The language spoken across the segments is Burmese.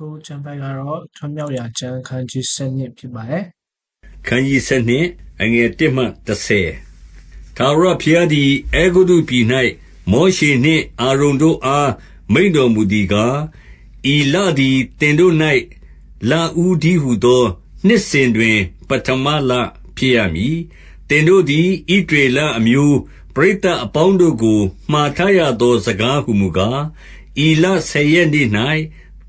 ခုကျမ်းပိုက်ကတော့ထွံ့မြောက်ရာကျမ်းခန်းကြီး7ဖြစ်ပါတယ်ခန်းကြီးစနှင့်အငယ်1မှ30ထာဝရဘုရားသည်အေဂုတုပြည်၌မောရှေနှင့်အာရုန်တို့အားမိန့်တော်မူသည်ကားဤလသည်တင်တို့၌လာဦးဒီဟုသောနှစ်စဉ်တွင် ပထမလဖြစ်ရမည်တင်တို့သည်ဣဒရေလအမျိုးပရိသတ်အပေါင်းတို့ကိုမှားထားရသောစကားဟုမူကားဤလဆယ်ရက်နေ့၌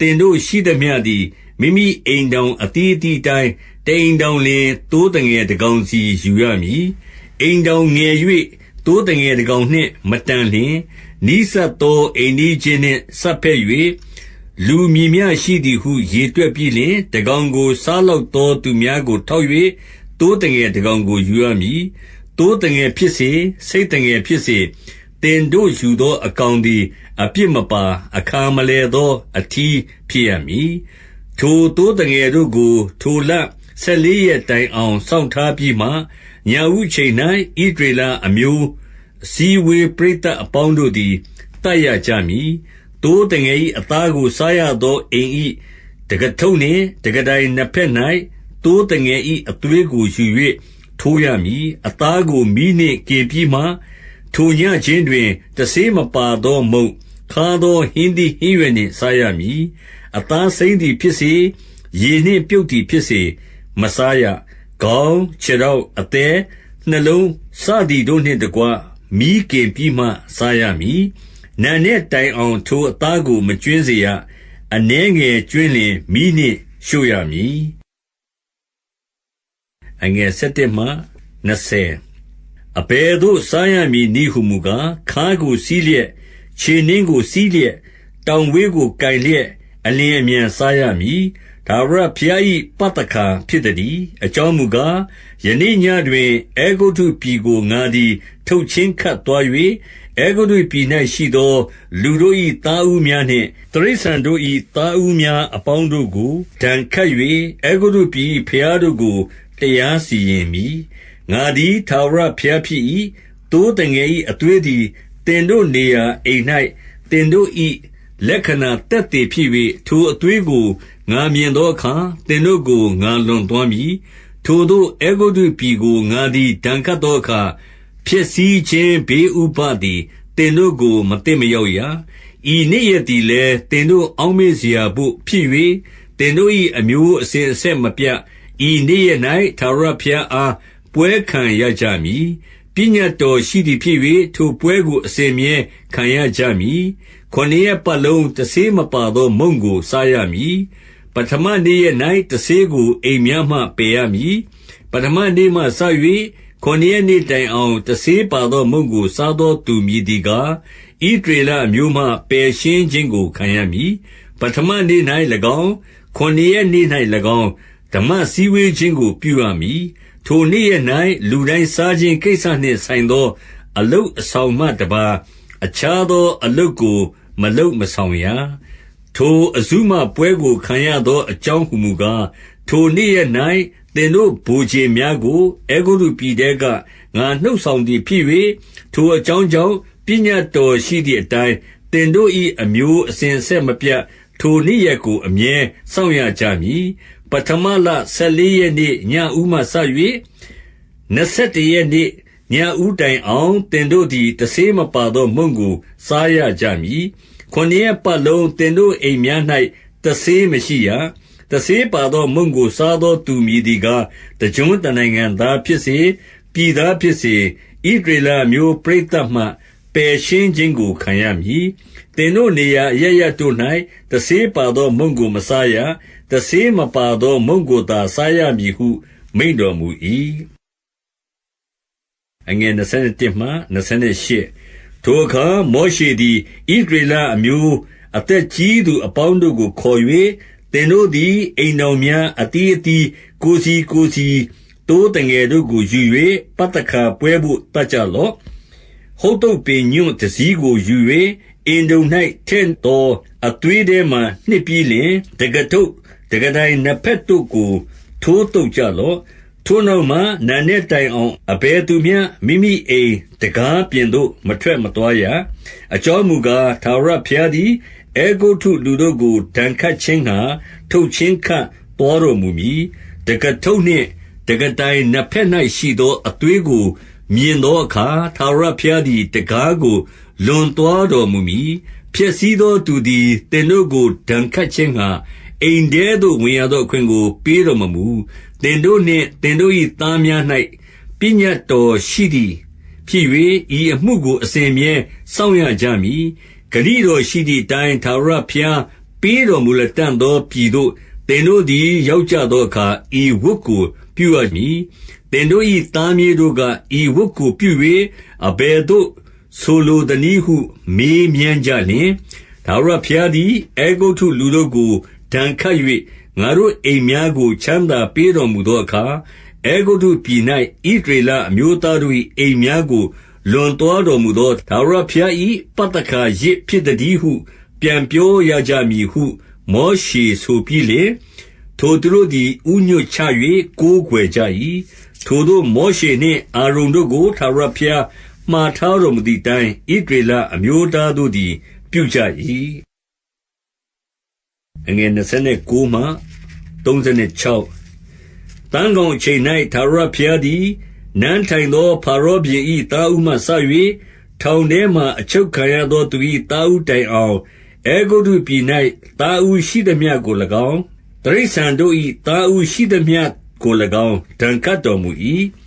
တင်တို့ရှိသမျှသည် မိမိအိမ်တောင်အတီးအတီးတိုင်းတိမ်တောင်လင်တိုးတငယ်တကောင်စီယူရမည် အိမ်တောင်ငယ်၍တိုးတငယ်တကောင်နှင့် မတန်လျင် နီးစပ်သော အိမ်ကြီးချင်းနှင့်ဆက်ဖက်၍လူမြည်များရှိသည်ဟု ရေတွက်ပြီးလျှင် တကောင်ကို စားလောက်သော သူများကို ထောက်၍တိုးတငယ်တကောင်ကို ယူရမည်တိုးတငယ်ဖြစ်စေစိတ်တငယ်ဖြစ်စေ တင်တို့ယူသောအကောင်သည် အပြစ်မပါ အခါမလဲသော အထီးဖြစ်ရမည် ထိုတိုးတငယ်တို့ကို ထိုလဆယ်လေးရက်တိုင်အောင် စောင့်ထားပြီးမှညာဥချိန်၌ဣဒရေလအမျိုးအစည်းဝေး ပရိသတ်အပေါင်းတို့သည်တတ်ရကြမည်တိုးတငယ်၏အသားကို စားရသောအိမ်၏တကထုံနှင့်တကတိုင်နှစ်ဖက်၌တိုးတငယ်၏အသွေးကို ယူ၍ထိုးရမည် အသားကိုမိနှင့်ကင်ပြီးမှ ထိုညခြင်းတွင် တဆေးမပါသောမုံခါသောဟင်းသည်ဟင်းရွက်နှင့် စားရမည် အသားစိမ့်သည်ဖြစ်စေ ရေနှင့်ပြုတ်သည်ဖြစ်စေ မစားရ ခေါင်း ခြေထောက် အသေးနှလုံးစသည်တို့နှင့်တကွမိကင်ပြီးမှ စားရမည်နာနဲ့တိုင်အောင် ထိုအသားကို မကျွင်းစေရ အနှဲငယ်ကျွင်းလင်မိနှင့်ရှို့ရမည်အငယ်7မှ20 အဘယ်သို့ စားရမည်နည်းဟုမူကား ခါးကိုစီးလျက် ခြေနှင်းကိုစီးလျက် တောင်ဝေးကိုကင်လျက် အလင်းအမြန်စားရမည်ဒါဝရဘုရား၏ပတ္တခါဖြစ်သည်အကြောင်းမူကား ယနေ့ညတွင်အေဂုတုပြည်ကို ငါသည် ထုတ်ချင်းခတ်သွား၍အေဂုတုပြည်၌ရှိသော လူတို့၏သားဦးများနှင့်တရိษံတို့၏သားဦးများအပေါင်းတို့ကို ဒဏ်ခတ်၍အေဂုတုပြည် ဘုရားတို့ကို တရားစီရင်မည် ငါသည် ထာဝရဘုရားဖြစ်၏။သိုးသငယ်၏အသွေးသည် သင်တို့နေရာအိမ်၌သင်တို့၏လက္ခဏာသက်သေဖြစ်၍၊ထိုအသွေးကို ငါမြင်သောအခါ သင်တို့ကို ငါလွန်သွားမည်။ထိုသို့ အဲဂုတ္တုပြည်ကို ငါသည် ဒဏ်ခတ်သောအခါ၊ဖျက်ဆီးခြင်း ဘေးဥပဒ်သည် သင်တို့ကို မသင့်မရောက်ရ။ဤနေ့ရက်သည်လည်း သင်တို့အောက်မေ့စရာဘို့ ဖြစ်၍၊သင်တို့၏အမျိုးအစဉ်အဆက်မပြတ် ဤနေ့ရက်၌ထာဝရဘုရားအား ပွဲခံရကြမည်ပညာတော်ရှိသည်ဖြစ်၍ထိုပွဲကိုအစဉ်မြဲခံရကြမည်ခொနည်းပတ်လုံးတဆေးမပါသောမုံကိုစားရမည်ပထမနေ့ရက်၌တဆေးကိုအိမ်များမှပယ်ရမည်ပထမနေ့မှစ၍ခொနည်းနေ့တိုင်အောင်တဆေးပါသောမုံကိုစားသောသူမည်ဒီကားဣဒရေလအမျိုးမှပယ်ရှင်းခြင်းကိုခံရမည်ပထမနေ့၌၎င်းခொနည်းနေ့၌၎င်းဓမ္မစည်းဝေးခြင်းကိုပြုရမည် ထိုနေ့ရက်၌လူတိုင်းစားခြင်းကိစ္စနှင့်ဆိုင်သော အလုတ်အဆောင်မှတပါအခြားသောအလုတ်ကို မလုပ်မဆောင်ရ ထိုအဇုမပွဲကို ခံရသောအကြောင်းဟုမူကား ထိုနေ့ရက်၌သင်တို့ဗိုလ်ခြေများကိုအေဂုရုပြည်တဲက ငါနှုတ်ဆောင်သည်ဖြစ်၍ထိုအကြောင်းကြောင့် ပညာတော်ရှိသည့်အတိုင်း သင်တို့၏အမျိုးအစဉ်ဆက်မပြတ် ထိုနေ့ရက်ကို အမြဲစောင့်ရကြမည် ပထမလဆယ်လေးရက်နေ့ညဦးမှစ၍နှစ်ဆက်တရက်နေ့ညဦးတိုင်အောင်တင်တို့သည် တဆေးမပါသော မုံကို စားရကြမည်ခொနည်းပတ်လုံးတင်တို့အိမ်များ၌တဆေးမရှိရ တဆေးပါသော မုံကို စားသောသူမည်ဒီကား တကြွတနိုင်ငံသားဖြစ်စေ ပြည်သားဖြစ်စေဣဒရေလမျိုးပရိသတ်မှ ပယ်ရှင်းခြင်းကို ခံရမည် သင်တို့နေရာရရတို့၌တဆေးပါသော မုံကို မစားရ တဆေးမပါသော မုံကိုသာ စားရမည်ဟု မိန့်တော်မူ၏အငယ်27မှ28ထိုအခါ မောရှေသည်ဣဒရေလအမျိုး အသက်ကြီးသူအပေါင်းတို့ကို ခေါ်၍သင်တို့သည် အိမ်တော်များအတီးအတီး ကိုစီကိုစီတိုးတငယ်တို့ကိုယူ၍ပတ္တခါပွဲဖို့တတ်ကြလော့ ဟုတ်တုတ်ပင်ညွန့်တစည်းကိုယူ၍အင်တုံ၌ထင့်သော အသွေးထဲမှနှစ်ပြီးလျှင်တကထုပ်တကတိုင်နှစ်ဖက်တို့ကို ထိုးတုပ်ကြလော့ ထိုနောက်မှနာနဲ့တိုင်အောင် အဘယ်သူမျှ မိမိအိမ်တကားပြင်သို့ မထွက်မသွားရ အကြောင်းမူကားသာရဖျားသည် အဲဂုတ္တုလူတို့ကို ဒဏ်ခတ်ခြင်းငှါ ထုတ်ချင်းခတ်သွားတော်မူမည်။တံခါးထုပ်နှင့် တံခါးတိုင်နှစ်ဘက်၌ရှိသော အသွေးကို မြင်သောအခါ၊ထာဝရဘုရားသည် တံခါးကို လွန်သွားတော်မူမည်။ ဖျက်ဆီးသောသူသည် သင်တို့ကို ဒဏ်ခတ်ခြင်းငှါ အိမ်ထဲသို့ ဝင်ရသောအခွင့်ကို ပေးတော်မမူ။သင်တို့နှင့် သင်တို့၏သားများ၌ပညတ်တော်ရှိသည်ဖြစ်၍၊ဤအမှုကို အစဉ်အမြဲစောင့်ရကြမည်။ဂတိတော်ရှိသည်အတိုင်း ထာဝရဘုရား ပေးတော်မူလတံ့သောပြည်သို့ သင်တို့သည် ရောက်ကြသောအခါ ဤဝတ်ကို ပြုရမည်။သင်တို့၏သားမြေးတို့က၊ဤဝတ်ကို ပြု၍အဘယ်သို့ ဆိုလိုသနည်းဟု မေးမြန်းကြလျှင်၊ထာဝရဘုရားသည် အဲဂုတ္တုလူတို့ကို ဒဏ်ခတ်၍ငါတို့အိမ်များကို ချမ်းသာပေးတော်မူသောအခါ၊အဲဂုတ္တုပြည်၌ဣသရေလအမျိုးသားတို့၏အိမ်များကို လွန်သွားတော်မူသော ထာဝရဘုရား၏ပသခါယဇ်ဖြစ်သတည်းဟု ပြန်ပြောရကြမည်ဟု မောရှေဆိုပြီးလျှင်၊ထိုသူတို့သည် ဦးညွှတ်ချ၍ကိုးကွယ်ကြ၏။ထိုသို့ မောရှေနှင့် အာရုန်တို့ကို ထာဝရဘုရား မှာထားတော်မူသည်အတိုင်း ဣသရေလအမျိုးသားတို့သည် ပြုကြ၏။သန်းခေါင်အချိန်၌ထာဝရဘုရားသည် နန်းထိုင်သောဖာရောဘုရင်၏သားဦးမှစ၍ထောင်ထဲမှာ အချုပ်ခံရသောသူ၏သားဦးတိုင်အောင်၊အဲဂုတ္တုပြည်၌သားဦးရှိသမျှကို၎င်း၊တိရစ္ဆာန်တို့၏သားဦးရှိသမျှကို၎င်း ဒဏ်ခတ်တော်မူ၏။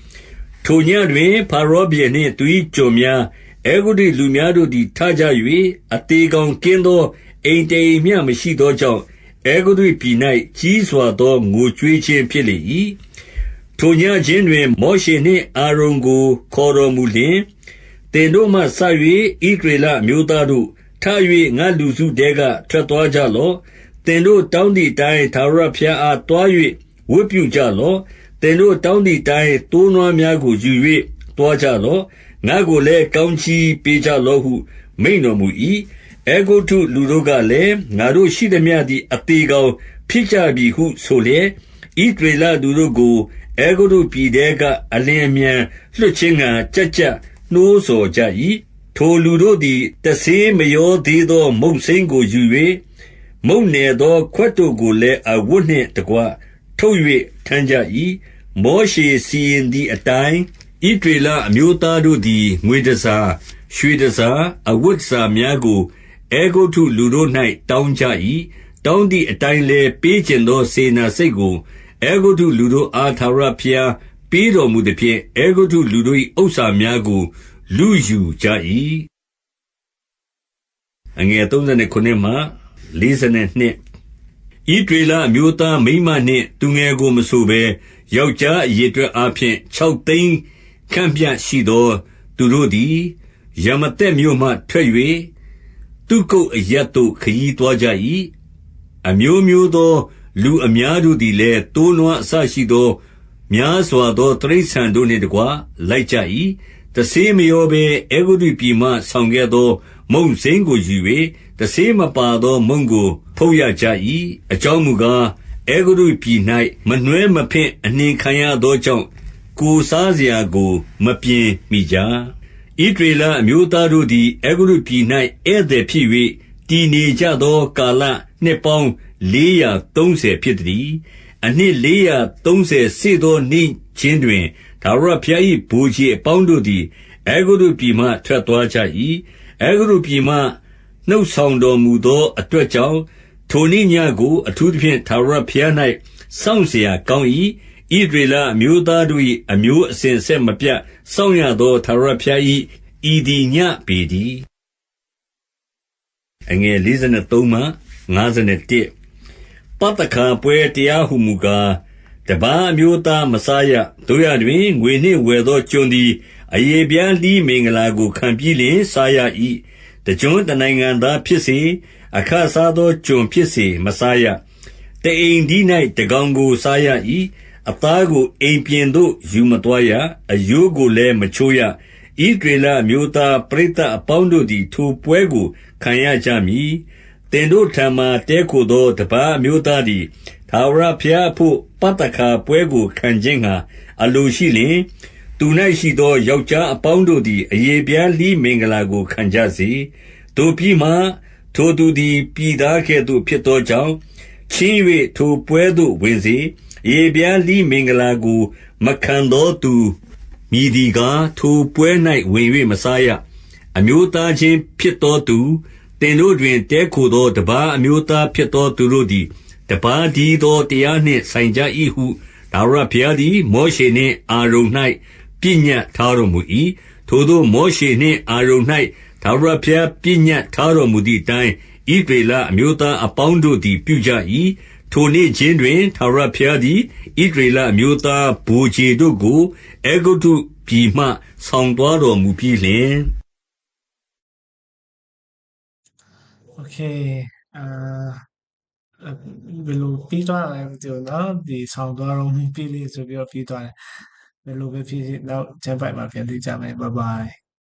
ထိုညဉ့်တွင်ဖာရောဘုရင်နှင့် သူ၏ကျွန်များ၊အဲဂုတ္တုလူများတို့သည် ထကြ၍၊အသေကောင်ကင်းသော အိမ်တအိမ်မျှမရှိသောကြောင့်၊အဲဂုတ္တုပြည်၌ကြီးစွာသော ငိုကြွေးခြင်းဖြစ်လေ၏။ထိုညခြင်းတွင် မောရှေနှင့် အာရုန်ကို ခေါ်တော်မူလျှင်၊သင်တို့မှစ၍ဣသရေလအမျိုးသားတို့၊ထ၍ငါ့လူစုထဲက ထွက်သွားကြလော့။သင်တို့တောင်းသည်အတိုင်း ထာဝရဘုရားအား သွား၍ဝတ်ပြုကြလော့။ သင်တို့တောင်းသည်အတိုင်း သိုးနွားများကို ယူ၍သွားကြလော့။ငါ့ကိုလည်း ကောင်းကြီးပေးကြလော့ဟု မိန့်တော်မူ၏။အဲဂုတ္တုလူတို့ကလည်း၊ငါတို့ရှိသမျှသည် အသေကောင်ဖြစ်ကြပြီဟုဆိုလျက်၊ဣသရေလလူတို့ကို အဲဂုတ္တုပြည်ထဲက အလျင်အမြန်လွှတ်ခြင်းငှါ ကျပ်ကျပ်နှိုးဆော်ကြ၏။ထိုလူတို့သည် တဆေးမရောသေးသော မုန့်စိမ်းကိုယူ၍၊မုန့်နယ်သော ခွက်တို့ကိုလည်း အဝတ်နှင့်တကွ ထုတ်၍ထမ်းကြ၏။ မောရှေစီရင်သည်အတိုင်းဣသရေလအမျိုးသားတို့သည် ငွေတန်ဆာ၊ရွှေတန်ဆာ၊အဝတ်တန်ဆာများကို အဲဂုတ္တုလူတို့၌တောင်းကြ၏။တောင်းသည်အတိုင်းလည်း ပေးချင်သော စေတနာစိတ်ကို အဲဂုတ္တုလူတို့အား ထာဝရဘုရား ပေးတော်မူသဖြင့်၊အဲဂုတ္တုလူတို့၏ဥစ္စာများကို လုယူကြ၏။ ဣသရေလအမျိုးသားမိန်းမနှင့် သူငယ်ကို မဆိုဘဲ ယောက်ျားအရေအတွက်အားဖြင့် ခြောက်သိန်းခန့်မျှရှိသော သူတို့သည်ရမ္မသက်မြို့မှထွက်၍သုကုတ်အရပ်သို့ ခရီးသွားကြ၏။အမျိုးမျိုးသော လူအများတို့သည်လည်း သိုးနွားအစရှိသော များစွာသော တိရစ္ဆာန်တို့နှင့်တကွ လိုက်ကြ၏။တဆေးမရောဘဲ အဲဂုတ္တုပြည်မှ ဆောင်ခဲ့သော မုန့်စိမ်းကိုယူ၍ တဆေးမပါသောမုန့်ကို ဖုတ်ရကြ၏။အကြောင်းမူကား၊အဲဂုတ္တုပြည်၌မနွှဲမဖင့် အနှင်ခံရသောကြောင့် ကိုယ်စားစရာကို မပြင်မိကြ။ဣသရေလအမျိုးသားတို့သည် အဲဂုတ္တုပြည်၌ဧည့်သည်ဖြစ်၍တည်နေကြသောကာလ နှစ်ပေါင်းလေးရာသုံးဆယ်ဖြစ်သတည်း။အနှစ်လေးရာသုံးဆယ်စေ့သောနေ့ခြင်းတွင် ထာဝရဘုရား၏ဗိုလ်ခြေအပေါင်းတို့သည် အဲဂုတ္တုပြည်မှ ထွက်သွားကြ၏။အဲဂုတ္တုပြည်မှ နှုတ်ဆောင်တော်မူသော အတွက်ကြောင့်၊ထိုနေ့ညဉ့်ကို အထူးသဖြင့် ထာဝရဘုရား၌စောင့်စရာကောင်း၏။ဣသရေလအမျိုးသားတို့၏အမျိုးအစဉ်အဆက်မပြတ် စောင့်ရသော ထာဝရဘုရား၏ဤသည်ညဉ့်ပေတည်း။ပသခါပွဲတရားဟူမူကား၊တပါးအမျိုးသား မစားရ။သို့ရာတွင် ငွေနှင့်ဝယ်သော ကျွန်သည် အရေဖျားလှီးမင်္ဂလာကို ခံပြီးလျှင် စားရ၏။ တကျွန်းတနိုင်ငံသားဖြစ်စေ၊အခစားသော ကျွန်ဖြစ်စေ မစားရ။တအိမ်တည်း၌တကောင်ကို စားရ၏။အသားကို အိမ်ပြင်သို့ ယူမသွားရ။အရိုးကိုလည်း မချိုးရ။ဣသရေလအမျိုးသား ပရိသတ်အပေါင်းတို့သည် ထိုပွဲကို ခံရကြမည်။သင်တို့ထံမှာ တည်းခိုသော တပါးအမျိုးသားသည် ထာဝရဘုရားအဘို့ ပသခါပွဲကို ခံခြင်းငှါ အလိုရှိလျှင်၊ သူ၌ရှိသော ယောက်ျားအပေါင်းတို့သည် အရေဖျားလှီးမင်္ဂလာကို ခံကြစေ။သို့ပြီးမှ ထိုသူသည် ပြည်သားကဲ့သို့ ဖြစ်သောကြောင့် ချင်း၍ထိုပွဲသို့ဝင်စေရေပြားလိမင်္ဂလာကို မခံသောသူမြည်သည်ကား ထိုပွဲ၌ဝင်၍မစားရ အမျိုးသားချင်းဖြစ်သောသူတင်တို့တွင်တဲခိုသော တပားအမျိုးသားဖြစ်သော သူတို့သည် တပားဒီသော တရားနှင့်ဆိုင်ကြ၏ဟုဒါဝရဘုရားသည် မောရှေနှင့် အာရုန်၌ ပညတ်ထားတော်မူ၏။ထိုသို့ မောရှေနှင့် အာရုန်၌ထာဝရဘုရား ပညတ်ထားတော်မူသည်အတိုင်း၊ဣသရေလအမျိုးသားအပေါင်းတို့သည် ပြုကြ၏။ထိုနေ့ခြင်းတွင် ထာဝရဘုရားသည် ဣသရေလအမျိုးသား ဗိုလ်ခြေတို့ကို အဲဂုတ္တုပြည်မှ ဆောင်သွားတော်မူပြီးလျှင်။ Okay ဘယ်လိုပြီးသွားတာလဲ မသိဘူးနော်။ဒီ ဆောင်သွားတော်မူပြီးလျှင်ဆိုပြီးတော့ ပြီးသွားတယ် ဘယ်လိုပဲဖြစ်ဖြစ်နောက်ကျန်ပိုက်မှာပြန်တွေ့ကြမယ် bye bye